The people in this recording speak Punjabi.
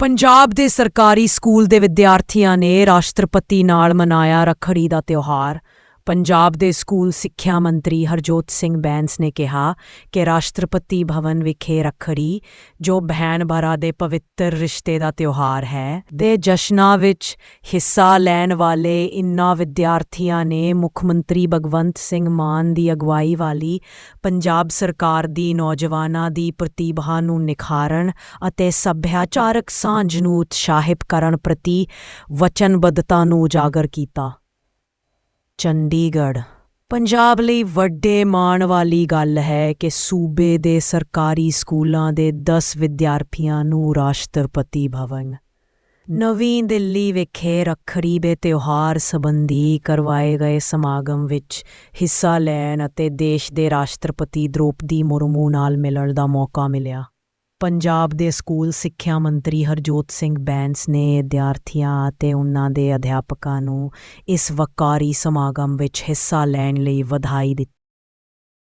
ਪੰਜਾਬ ਦੇ ਸਰਕਾਰੀ ਸਕੂਲ ਦੇ ਵਿਦਿਆਰਥੀਆਂ ਨੇ ਰਾਸ਼ਟਰਪਤੀ ਨਾਲ ਮਨਾਇਆ ਰੱਖੜੀ ਦਾ ਤਿਉਹਾਰ। ਪੰਜਾਬ ਦੇ ਸਕੂਲ ਸਿੱਖਿਆ ਮੰਤਰੀ ਹਰਜੋਤ ਸਿੰਘ ਬੈਂਸ ਨੇ ਕਿਹਾ ਕਿ ਰਾਸ਼ਟਰਪਤੀ ਭਵਨ ਵਿਖੇ ਰੱਖੜੀ, ਜੋ ਬਹਿਣ ਭਰਾ ਦੇ ਪਵਿੱਤਰ ਰਿਸ਼ਤੇ ਦਾ ਤਿਉਹਾਰ ਹੈ, ਦੇ ਜਸ਼ਨਾਂ ਵਿੱਚ ਹਿੱਸਾ ਲੈਣ ਵਾਲੇ ਇਨ੍ਹਾਂ ਵਿਦਿਆਰਥੀਆਂ ਨੇ ਮੁੱਖ ਮੰਤਰੀ ਭਗਵੰਤ ਸਿੰਘ ਮਾਨ ਦੀ ਅਗਵਾਈ ਵਾਲੀ ਪੰਜਾਬ ਸਰਕਾਰ ਦੀ ਨੌਜਵਾਨਾਂ ਦੀ ਪ੍ਰਤਿਭਾ ਨੂੰ ਨਿਖਾਰਨ ਅਤੇ ਸੱਭਿਆਚਾਰਕ ਸਾਂਝ ਨੂੰ ਉਤਸ਼ਾਹਿਤ ਕਰਨ ਪ੍ਰਤੀ ਵਚਨਬੱਧਤਾ ਨੂੰ ਉਜਾਗਰ ਕੀਤਾ। ਚੰਡੀਗੜ੍ਹ। ਪੰਜਾਬ ਲਈ ਵੱਡੇ ਮਾਣ ਵਾਲੀ ਗੱਲ ਹੈ ਕਿ ਸੂਬੇ ਦੇ ਸਰਕਾਰੀ ਸਕੂਲਾਂ ਦੇ 10 ਵਿਦਿਆਰਥੀਆਂ ਨੂੰ ਰਾਸ਼ਟਰਪਤੀ ਭਵਨ। ਨਵੀਂ ਦਿੱਲੀ ਵਿਖੇ ਰੱਖੜੀ ਦੇ ਤਿਉਹਾਰ ਸੰਬੰਧੀ ਕਰਵਾਏ ਗਏ ਸਮਾਗਮ ਵਿੱਚ ਹਿੱਸਾ ਲੈਣ ਅਤੇ ਦੇਸ਼ ਦੇ ਰਾਸ਼ਟਰਪਤੀ ਦ੍ਰੋਪਦੀ ਮੁਰਮੂ ਨਾਲ ਮਿਲਣ ਦਾ ਮੌਕਾ ਮਿਲਿਆ। ਪੰਜਾਬ ਦੇ ਸਕੂਲ ਸਿੱਖਿਆ ਮੰਤਰੀ ਹਰਜੋਤ ਸਿੰਘ ਬੈਂਸ ਨੇ ਵਿਦਿਆਰਥੀਆਂ ਅਤੇ ਉਹਨਾਂ ਦੇ ਅਧਿਆਪਕਾਂ ਨੂੰ ਇਸ ਵਕਾਰੀ ਸਮਾਗਮ ਵਿੱਚ ਹਿੱਸਾ ਲੈਣ ਲਈ ਵਧਾਈ ਦਿੱਤੀ।